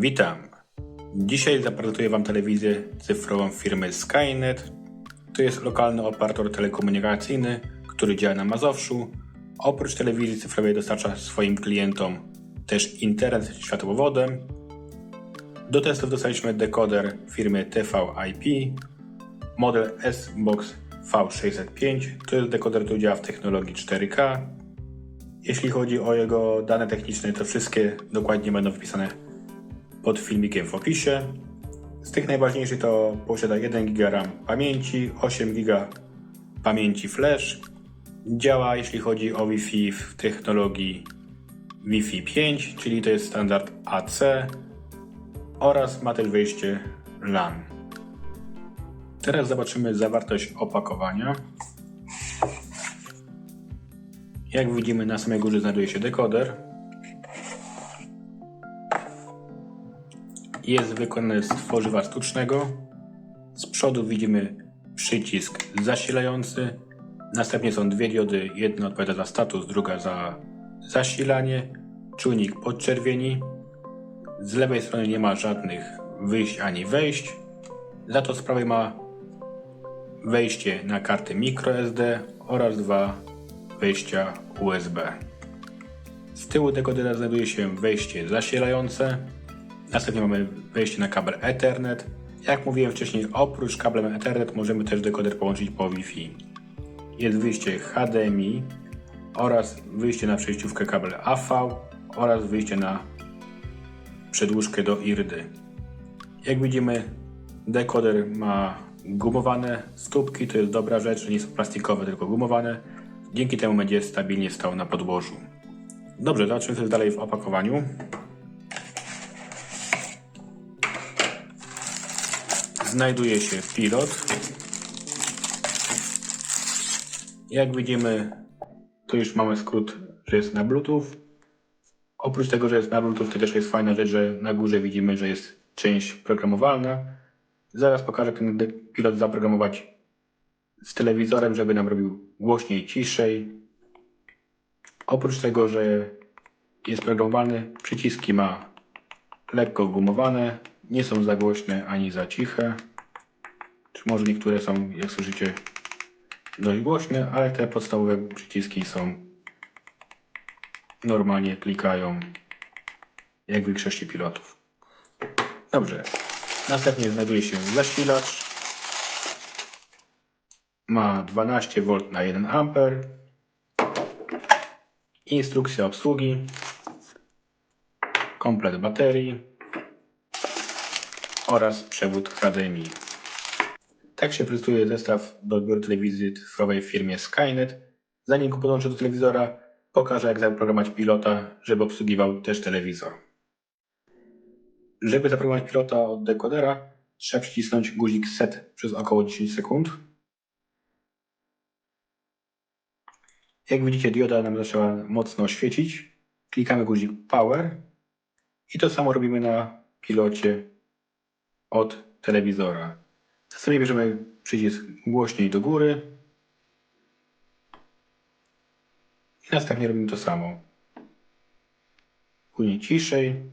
Witam. Dzisiaj zaprezentuję Wam telewizję cyfrową firmy Skynet. To jest lokalny operator telekomunikacyjny, który działa na Mazowszu. Oprócz telewizji cyfrowej dostarcza swoim klientom też internet światłowodem. Do testów dostaliśmy dekoder firmy TVIP, model S-Box V605. To jest dekoder, który działa w technologii 4K. Jeśli chodzi o jego dane techniczne, to wszystkie dokładnie będą wpisane pod filmikiem w opisie. Z tych najważniejszych to posiada 1 GB RAM pamięci, 8 GB pamięci flash. Działa jeśli chodzi o Wi-Fi w technologii Wi-Fi 5, czyli to jest standard AC oraz ma też wejście LAN. Teraz zobaczymy zawartość opakowania. Jak widzimy na samej górze znajduje się dekoder. Jest wykonany z tworzywa sztucznego. Z przodu widzimy przycisk zasilający. Następnie są dwie diody. Jedna odpowiada za status, druga za zasilanie. Czujnik podczerwieni. Z lewej strony nie ma żadnych wyjść ani wejść. Za to z prawej ma wejście na kartę microSD oraz dwa wejścia USB. Z tyłu dekodera znajduje się wejście zasilające. Następnie mamy wejście na kabel Ethernet. Jak mówiłem wcześniej, oprócz kablem Ethernet możemy też dekoder połączyć po Wi-Fi. Jest wyjście HDMI oraz wyjście na przejściówkę kabel AV oraz wyjście na przedłużkę do IRDY. Jak widzimy, dekoder ma gumowane stópki, to jest dobra rzecz, nie są plastikowe, tylko gumowane. Dzięki temu będzie stabilnie stał na podłożu. Dobrze, zobaczymy co jest dalej w opakowaniu. Znajduje się pilot. Jak widzimy, to już mamy skrót, że jest na Bluetooth. Oprócz tego, że jest na Bluetooth, to też jest fajna rzecz, że na górze widzimy, że jest część programowalna. Zaraz pokażę ten pilot zaprogramować z telewizorem, żeby nam robił głośniej, ciszej. Oprócz tego, że jest programowalny, przyciski ma lekko gumowane, nie są za głośne ani za ciche. Czy może niektóre są, jak słyszycie, dość głośne, ale te podstawowe przyciski są normalnie klikają jak w większości pilotów. Dobrze. Następnie znajduje się zasilacz. Ma 12 V na 1 A. Instrukcja obsługi. Komplet baterii oraz przewód HDMI. Tak się prezentuje zestaw do odbioru telewizji cyfrowej w firmie Skynet. Zanim go podłączę do telewizora, pokażę jak zaprogramować pilota, żeby obsługiwał też telewizor. Żeby zaprogramować pilota od dekodera, trzeba przycisnąć guzik set przez około 10 sekund. Jak widzicie, dioda nam zaczęła mocno świecić. Klikamy guzik power i to samo robimy na pilocie od telewizora. Następnie bierzemy przycisk głośniej do góry i następnie robimy to samo. Później ciszej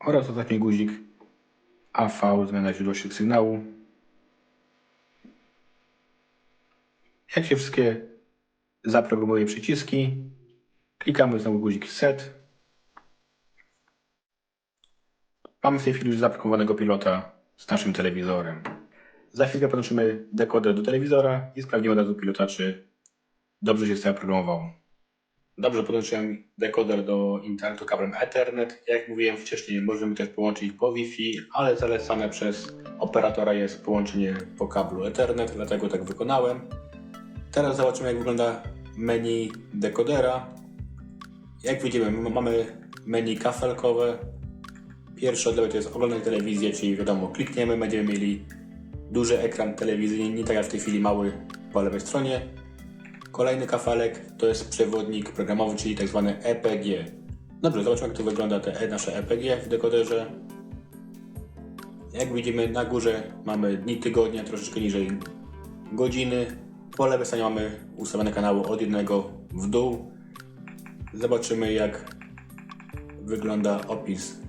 oraz ostatni guzik AV, zmiana źródła sygnału. Jak się wszystkie zaprogramuje przyciski, klikamy znowu guzik set. Mamy w tej chwili już zaprogramowanego pilota z naszym telewizorem. Za chwilkę podłączymy dekoder do telewizora i sprawdzimy od razu pilota, czy dobrze się zaprogramował. Dobrze, podłączyłem dekoder do internetu kablem Ethernet. Jak mówiłem wcześniej, możemy też połączyć po Wi-Fi, ale zalecane przez operatora jest połączenie po kablu Ethernet, dlatego tak wykonałem. Teraz zobaczymy, jak wygląda menu dekodera. Jak widzimy, mamy menu kafelkowe. Pierwsze od lewej to jest oglądać telewizję, czyli wiadomo, klikniemy, będziemy mieli duży ekran telewizyjny, nie tak jak w tej chwili mały po lewej stronie. Kolejny kafelek to jest przewodnik programowy, czyli tak EPG. Dobrze, zobaczmy jak to wygląda te e- nasze EPG w dekoderze. Jak widzimy na górze mamy dni tygodnia, troszeczkę niżej godziny. Po lewej stronie mamy ustawione kanały od jednego w dół. Zobaczymy jak wygląda opis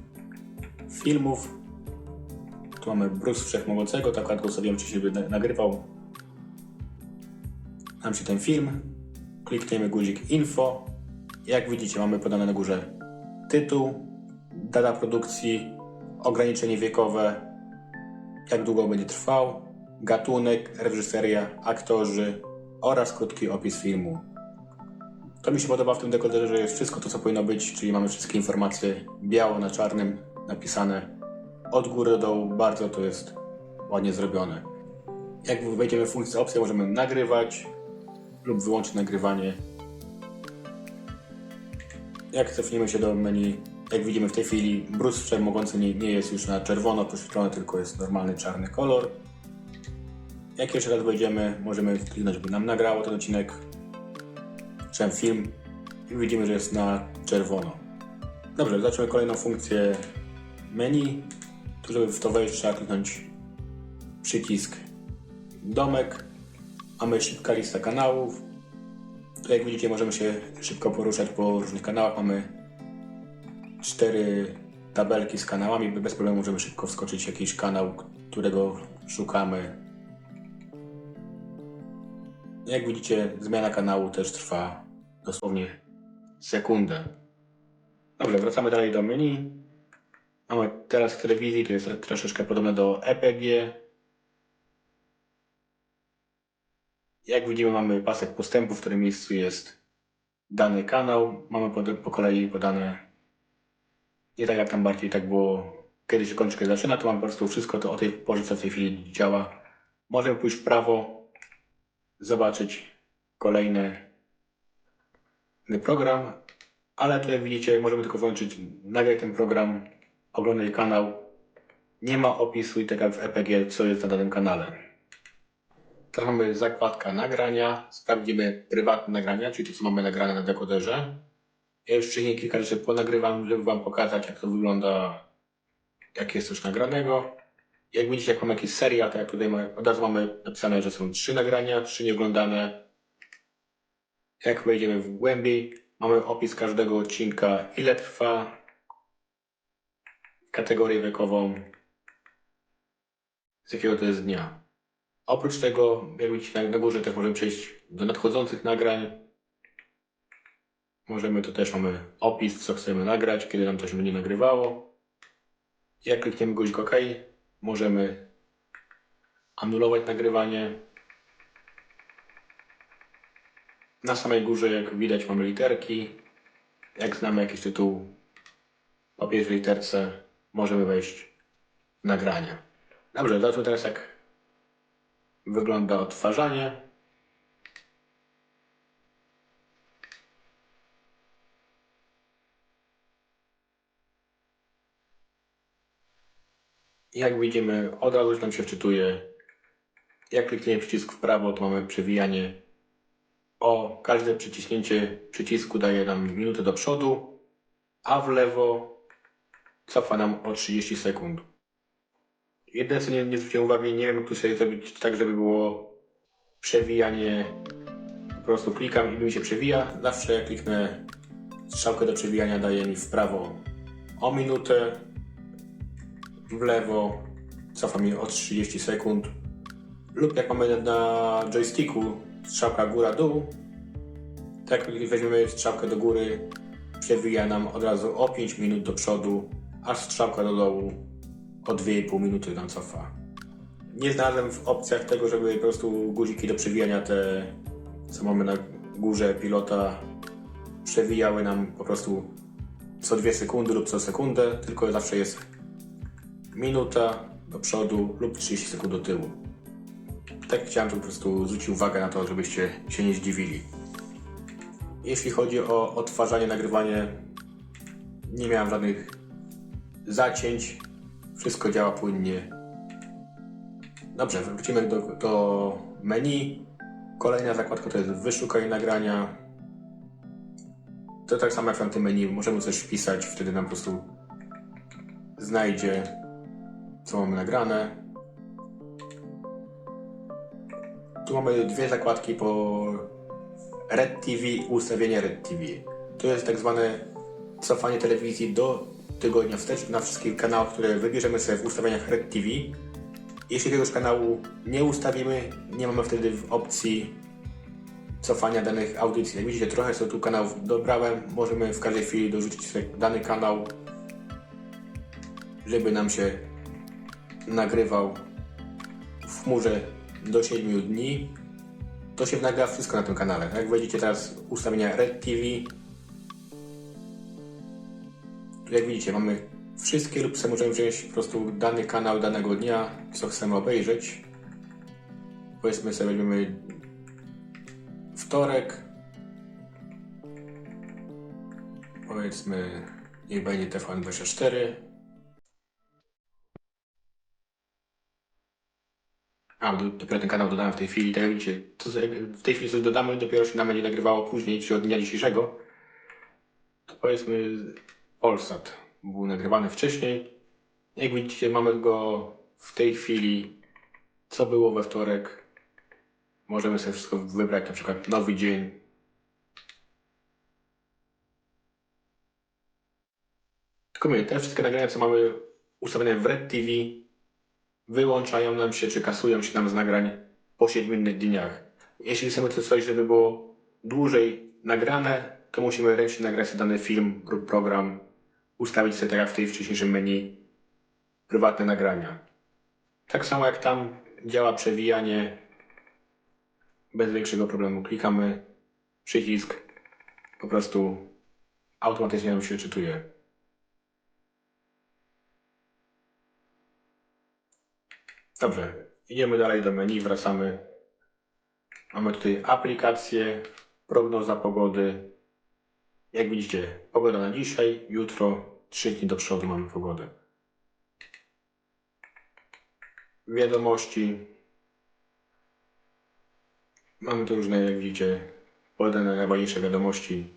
filmów. Tu mamy Bruce Wszechmogącego, tak akurat go sobie wcześniej by na- nagrywał nam się ten film. Klikniemy guzik info. Jak widzicie mamy podane na górze tytuł, data produkcji, ograniczenie wiekowe, jak długo będzie trwał, gatunek, reżyseria, aktorzy oraz krótki opis filmu. To mi się podoba w tym dekoderze, że jest wszystko to, co powinno być, czyli mamy wszystkie informacje biało na czarnym napisane od góry do dołu. Bardzo to jest ładnie zrobione. Jak wejdziemy w funkcję opcji, możemy nagrywać lub wyłączyć nagrywanie. Jak cofniemy się do menu, jak widzimy w tej chwili, Bruce Wszechmogący nie, nie jest już na czerwono podświetlony, tylko jest normalny czarny kolor. Jak jeszcze raz wejdziemy, możemy kliknąć, żeby nam nagrało ten odcinek, czy film i widzimy, że jest na czerwono. Dobrze, zobaczymy kolejną funkcję menu. Tu, żeby w to wejść, trzeba kliknąć przycisk domek. Mamy szybka lista kanałów. Tu jak widzicie możemy się szybko poruszać po różnych kanałach. Mamy cztery tabelki z kanałami. Bez problemu możemy szybko wskoczyć w jakiś kanał, którego szukamy. Jak widzicie zmiana kanału też trwa dosłownie sekundę. Dobrze, wracamy dalej do menu. Mamy teraz w telewizji, to jest troszeczkę podobne do EPG. Jak widzimy, mamy pasek postępu, w którym miejscu jest dany kanał. Mamy po, po kolei podane nie tak jak tam bardziej tak było kiedy się kończy, kiedy zaczyna, to mamy po prostu wszystko to o tej porze, co w tej chwili działa. Możemy pójść w prawo, zobaczyć kolejny program, ale tu jak widzicie możemy tylko włączyć nagraj ten program, oglądaj kanał. Nie ma opisu i tak jak w EPG, co jest na danym kanale. Teraz mamy zakładka nagrania. Sprawdzimy prywatne nagrania, czyli to, co mamy nagrane na dekoderze. Ja już wcześniej kilka rzeczy ponagrywam, żeby Wam pokazać, jak to wygląda, jak jest coś nagranego. Jak widzicie, jak mamy jakiś serial, to jak tutaj mamy, od razu mamy napisane, że są trzy nagrania, trzy nieoglądane. Jak wejdziemy w głębiej, mamy opis każdego odcinka, ile trwa, kategorię wiekową, z jakiego to jest dnia. Oprócz tego, jak widzicie na, na górze, też możemy przejść do nadchodzących nagrań. Możemy, to też mamy opis, co chcemy nagrać, kiedy nam coś będzie nagrywało. Jak klikniemy guzik OK, możemy anulować nagrywanie. Na samej górze, jak widać, mamy literki. Jak znamy jakiś tytuł po pierwszej literce, możemy wejść w nagranie. Dobrze, zobaczmy teraz, jak wygląda odtwarzanie. Jak widzimy, od razu nam się wczytuje. Jak klikniemy przycisk w prawo, to mamy przewijanie o każde przyciśnięcie przycisku daje nam minutę do przodu, a w lewo cofa nam o 30 sekund. Jedyne co nie, nie zwróciłem uwagi, nie wiem tu sobie zrobić tak, żeby było przewijanie. Po prostu klikam i mi się przewija. Zawsze jak kliknę strzałkę do przewijania daje mi w prawo o minutę, w lewo cofa mi o 30 sekund. Lub jak mamy na joysticku strzałka góra-dół, tak jak weźmiemy strzałkę do góry, przewija nam od razu o 5 minut do przodu, aż strzałka do dołu o 2,5 minuty nam cofa. Nie znalazłem w opcjach tego, żeby po prostu guziki do przewijania te, co mamy na górze pilota, przewijały nam po prostu co 2 sekundy lub co sekundę, tylko zawsze jest minuta do przodu lub 30 sekund do tyłu. Tak chciałem tu po prostu zwrócić uwagę na to, żebyście się nie zdziwili. Jeśli chodzi o odtwarzanie, nagrywanie, nie miałem żadnych zacięć. Wszystko działa płynnie. Dobrze, wrócimy do, do menu. Kolejna zakładka to jest wyszukaj nagrania. To tak samo jak w tamtym menu, możemy coś wpisać, wtedy nam po prostu znajdzie, co mamy nagrane. Tu mamy dwie zakładki po Red TV, ustawienia Red TV. to jest tak zwane cofanie telewizji do tygodnia wstecz na wszystkich kanałach, które wybierzemy sobie w ustawieniach Red TV. Jeśli jakiegoś kanału nie ustawimy, nie mamy wtedy w opcji cofania danych audycji. Jak widzicie, trochę sobie tu kanałów dobrałem. Możemy w każdej chwili dorzucić sobie dany kanał, żeby nam się nagrywał w chmurze do 7 dni. To się nagra wszystko na tym kanale. Jak wejdziecie teraz ustawienia Red TV, jak widzicie, mamy wszystkie lub możemy wziąć po prostu dany kanał danego dnia, co chcemy obejrzeć. Powiedzmy sobie, weźmiemy wtorek. Powiedzmy, niech będzie TVN24. A, do- dopiero ten kanał dodałem w tej chwili. Tak jak widzicie, to w tej chwili coś dodamy, dopiero się nam będzie nagrywało później, czy od dnia dzisiejszego. To powiedzmy Polsat był nagrywany wcześniej. Jak widzicie, mamy go w tej chwili, co było we wtorek. Możemy sobie wszystko wybrać, na przykład nowy dzień. Tylko te wszystkie nagrania, co mamy ustawione w Red TV, wyłączają nam się, czy kasują się nam z nagrań po 7 dniach. Jeśli chcemy coś, żeby było dłużej nagrane, to musimy ręcznie nagrać dany film lub program, ustawić sobie jak w tej wcześniejszym menu prywatne nagrania. Tak samo jak tam działa przewijanie bez większego problemu. Klikamy przycisk, po prostu automatycznie nam się czytuje. Dobrze, idziemy dalej do menu, wracamy. Mamy tutaj aplikację, prognoza pogody. Jak widzicie, pogoda na dzisiaj, jutro, 3 dni do przodu mamy pogodę. Wiadomości. Mamy tu różne, jak widzicie, podane najważniejsze wiadomości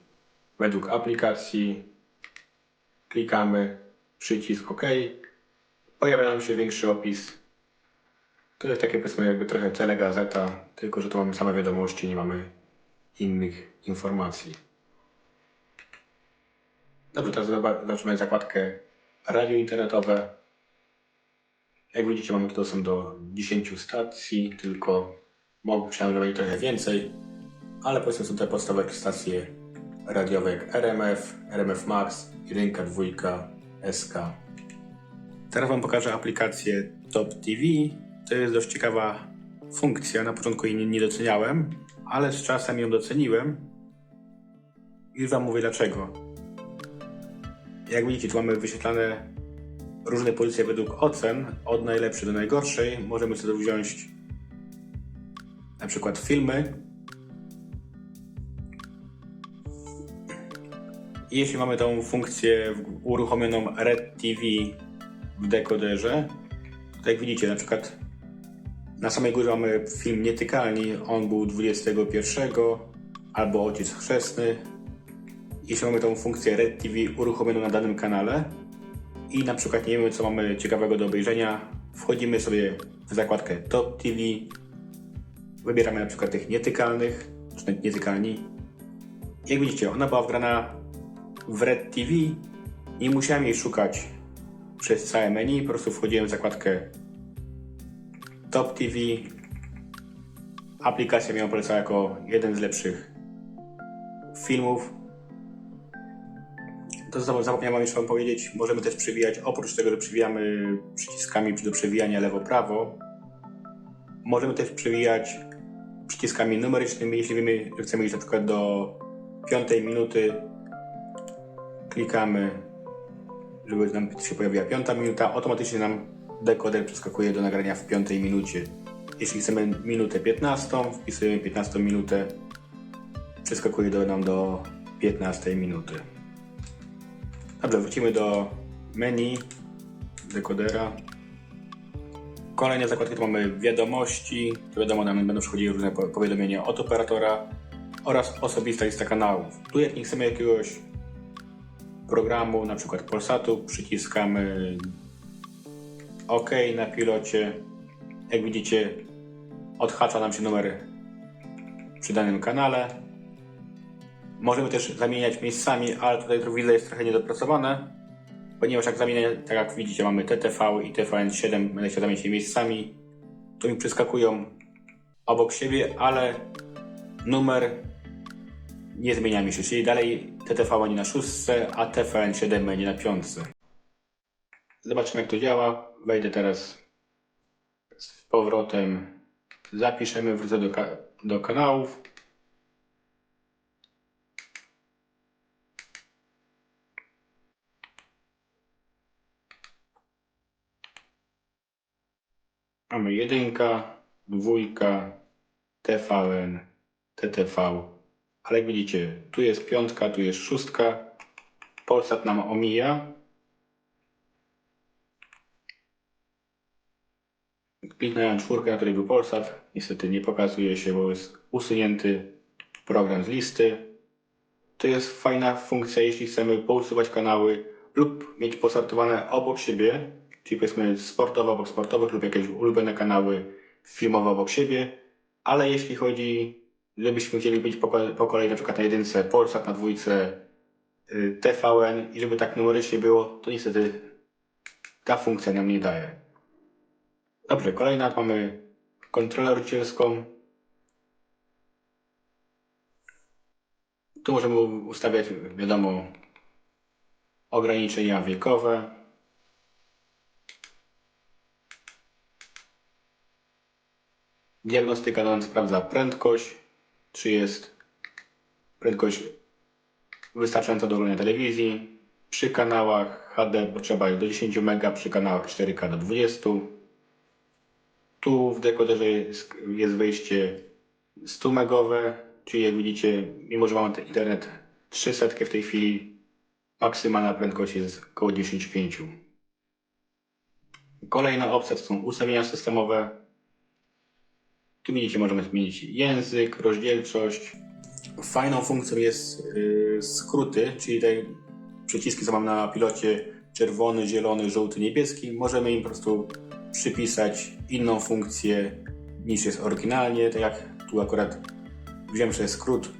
według aplikacji. Klikamy, przycisk OK. Pojawia nam się większy opis to jest takie powiedzmy jakby trochę telegazeta, tylko że tu mamy same wiadomości, nie mamy innych informacji. Dobrze, teraz zoba- zobaczymy zakładkę radio internetowe. Jak widzicie mamy tu dostęp do 10 stacji, tylko mogę będzie trochę więcej, ale powiedzmy są te podstawowe stacje radiowe jak RMF, RMF Max, 1, 2, SK. Teraz Wam pokażę aplikację Top TV. To jest dość ciekawa funkcja. Na początku jej nie, doceniałem, ale z czasem ją doceniłem. I Wam mówię dlaczego. Jak widzicie, tu mamy wyświetlane różne pozycje według ocen, od najlepszej do najgorszej. Możemy sobie wziąć na przykład filmy. I jeśli mamy tą funkcję uruchomioną Red TV w dekoderze, to jak widzicie, na przykład na samej górze mamy film Nietykalni, on był 21, albo Ojciec Chrzestny. Jeśli mamy tą funkcję Red TV uruchomioną na danym kanale i na przykład nie wiemy, co mamy ciekawego do obejrzenia, wchodzimy sobie w zakładkę Top TV, wybieramy na przykład tych Nietykalnych, czy Nietykalni. Jak widzicie, ona była wgrana w Red TV, nie musiałem jej szukać przez całe menu, po prostu wchodziłem w zakładkę Top TV. Aplikacja miała polecała jako jeden z lepszych filmów. To zap- zapomniałem jeszcze Wam powiedzieć, możemy też przewijać, oprócz tego, że przewijamy przyciskami do przewijania lewo-prawo, możemy też przewijać przyciskami numerycznymi, jeśli wiemy, że chcemy iść na przykład do piątej minuty, klikamy, żeby nam się pojawiła piąta minuta, automatycznie nam dekoder przeskakuje do nagrania w piątej minucie. Jeśli chcemy minutę 15, wpisujemy 15 minutę, przeskakuje do nam do 15 minuty. Dobrze, wrócimy do menu dekodera. Kolejne zakładki to mamy wiadomości. To wiadomo, nam będą przychodziły różne po- powiadomienia od operatora oraz osobista lista kanałów. Tu jak nie chcemy jakiegoś programu, na przykład Polsatu, przyciskamy OK na pilocie. Jak widzicie, odhacza nam się numer przy danym kanale. Możemy też zamieniać miejscami, ale tutaj to jest trochę niedopracowane, ponieważ jak zamienię, tak jak widzicie, mamy TTV i TVN7, będę chciał zamienić je miejscami, to mi przeskakują obok siebie, ale numer nie zmienia mi się, czyli dalej TTV będzie na szóstce, a TVN7 będzie na piątce. Zobaczymy jak to działa. Wejdę teraz z powrotem, zapiszemy, wrócę do, ka- do kanałów. Mamy jedynka, dwójka, TVN, TTV. Ale jak widzicie, tu jest piątka, tu jest szóstka. Polsat nam omija. Kliknąłem czwórkę, na której Polsat. Niestety nie pokazuje się, bo jest usunięty program z listy. To jest fajna funkcja, jeśli chcemy pousuwać kanały lub mieć posortowane obok siebie, czyli powiedzmy sportowe obok sportowych lub jakieś ulubione kanały filmowe obok siebie. Ale jeśli chodzi, żebyśmy chcieli być po, po kolei na przykład na jedynce Polsat, na dwójce y, TVN i żeby tak numerycznie było, to niestety ta funkcja nam nie daje. Dobrze, kolejna mamy kontrolę rodzicielską. Tu możemy ustawiać, wiadomo, ograniczenia wiekowe. Diagnostyka nam sprawdza prędkość, czy jest prędkość wystarczająca do oglądania telewizji. Przy kanałach HD potrzeba jest do 10 MB, przy kanałach 4K do 20 tu w dekoderze jest, jest wejście 100 megowe, czyli jak widzicie, mimo że mamy internet 300 w tej chwili, maksymalna prędkość jest około 10.5. Kolejna opcja to są ustawienia systemowe. Tu widzicie, możemy zmienić język, rozdzielczość. Fajną funkcją jest yy, skróty, czyli te przyciski, co mam na pilocie czerwony, zielony, żółty, niebieski. Możemy im po prostu przypisać inną funkcję niż jest oryginalnie. Tak jak tu akurat wziąłem sobie skrót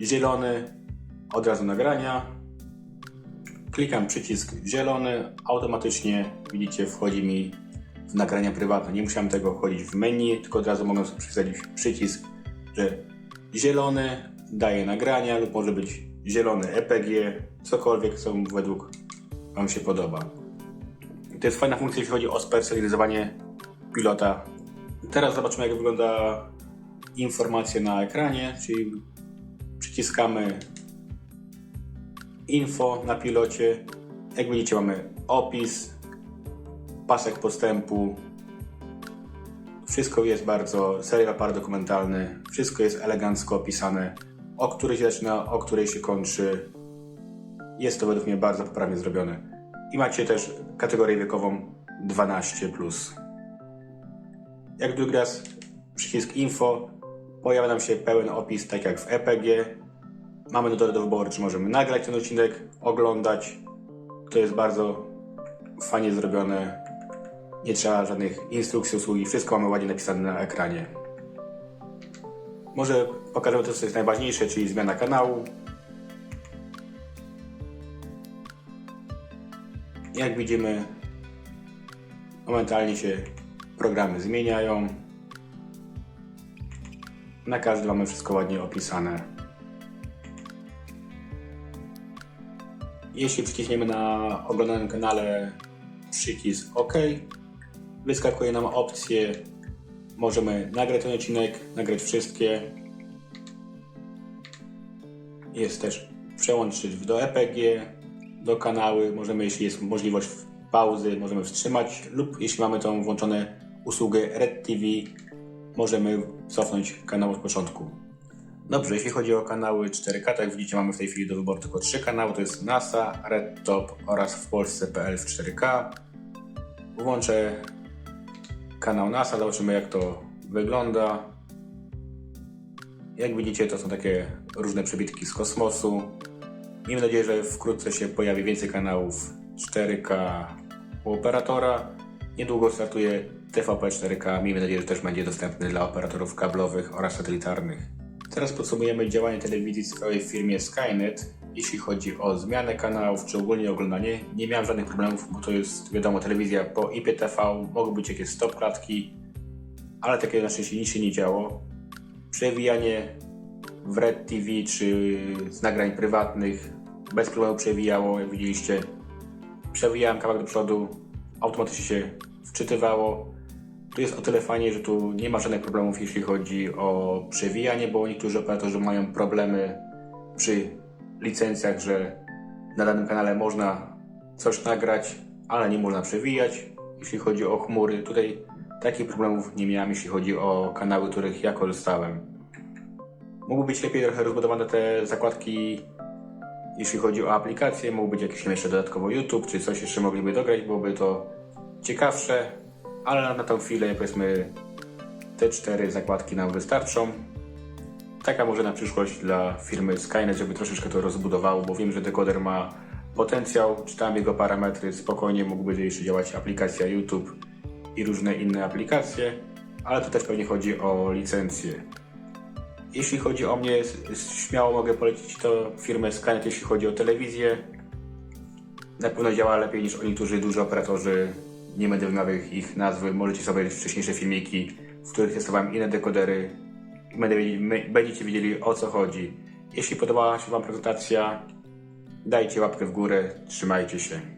zielony, od razu nagrania. Klikam przycisk zielony, automatycznie widzicie wchodzi mi w nagrania prywatne. Nie musiałem tego wchodzić w menu, tylko od razu mogę sobie przypisać przycisk, że zielony daje nagrania lub może być zielony EPG, cokolwiek co według Wam się podoba. To jest fajna funkcja, jeśli chodzi o spersonalizowanie pilota. Teraz zobaczymy, jak wygląda informacja na ekranie, czyli przyciskamy info na pilocie. Jak widzicie, mamy opis, pasek postępu. Wszystko jest bardzo, serial par dokumentalny, wszystko jest elegancko opisane, o której się zaczyna, o której się kończy. Jest to według mnie bardzo poprawnie zrobione. I macie też kategorię wiekową 12. Jak drugi raz przycisk info, pojawia nam się pełen opis, tak jak w EPG. Mamy do, do wyboru, czy możemy nagrać ten odcinek, oglądać. To jest bardzo fajnie zrobione. Nie trzeba żadnych instrukcji usługi, wszystko mamy ładnie napisane na ekranie. Może pokażemy to, co jest najważniejsze, czyli zmiana kanału. Jak widzimy, momentalnie się programy zmieniają. Na każdy mamy wszystko ładnie opisane. Jeśli przyciśniemy na oglądanym kanale przycisk OK, wyskakuje nam opcje. Możemy nagrać ten odcinek, nagrać wszystkie. Jest też przełączyć do EPG, do kanały. Możemy, jeśli jest możliwość pauzy, możemy wstrzymać lub jeśli mamy tą włączone usługę Red TV, możemy cofnąć kanał od początku. Dobrze, jeśli chodzi o kanały 4K, tak jak widzicie mamy w tej chwili do wyboru tylko trzy kanały, to jest NASA, Red Top oraz w Polsce.pl w 4K. Włączę kanał NASA, zobaczymy jak to wygląda. Jak widzicie to są takie różne przebitki z kosmosu. Miejmy nadzieję, że wkrótce się pojawi więcej kanałów 4K u operatora. Niedługo startuje TVP 4K. Miejmy nadzieję, że też będzie dostępny dla operatorów kablowych oraz satelitarnych. Teraz podsumujemy działanie telewizji w firmie Skynet. Jeśli chodzi o zmianę kanałów czy ogólnie oglądanie, nie miałem żadnych problemów, bo to jest wiadomo telewizja po IPTV, mogą być jakieś stop klatki, ale takiego na szczęście nic się nie działo. Przewijanie w Red TV czy z nagrań prywatnych bez problemu przewijało, jak widzieliście. Przewijałem kawałek do przodu, automatycznie się wczytywało. Tu jest o tyle fajnie, że tu nie ma żadnych problemów, jeśli chodzi o przewijanie, bo niektórzy operatorzy mają problemy przy licencjach, że na danym kanale można coś nagrać, ale nie można przewijać. Jeśli chodzi o chmury, tutaj takich problemów nie miałem, jeśli chodzi o kanały, których ja korzystałem. Mogły być lepiej trochę rozbudowane te zakładki, jeśli chodzi o aplikacje, mógł być jakiś jeszcze dodatkowo YouTube, czy coś jeszcze mogliby dograć, byłoby to ciekawsze, ale na tą chwilę powiedzmy te cztery zakładki nam wystarczą. Taka może na przyszłość dla firmy Skynet, żeby troszeczkę to rozbudowało, bo wiem, że dekoder ma potencjał, czytałem jego parametry, spokojnie mógłby jeszcze działać aplikacja YouTube i różne inne aplikacje, ale to też pewnie chodzi o licencję. Jeśli chodzi o mnie, śmiało mogę polecić to firmę Skynet, jeśli chodzi o telewizję. Na pewno działa lepiej niż oni, którzy duży operatorzy. Nie będę wymawiał ich nazwy. Możecie sobie wcześniejsze filmiki, w których testowałem inne dekodery będziecie wiedzieli o co chodzi. Jeśli podobała się Wam prezentacja, dajcie łapkę w górę, trzymajcie się.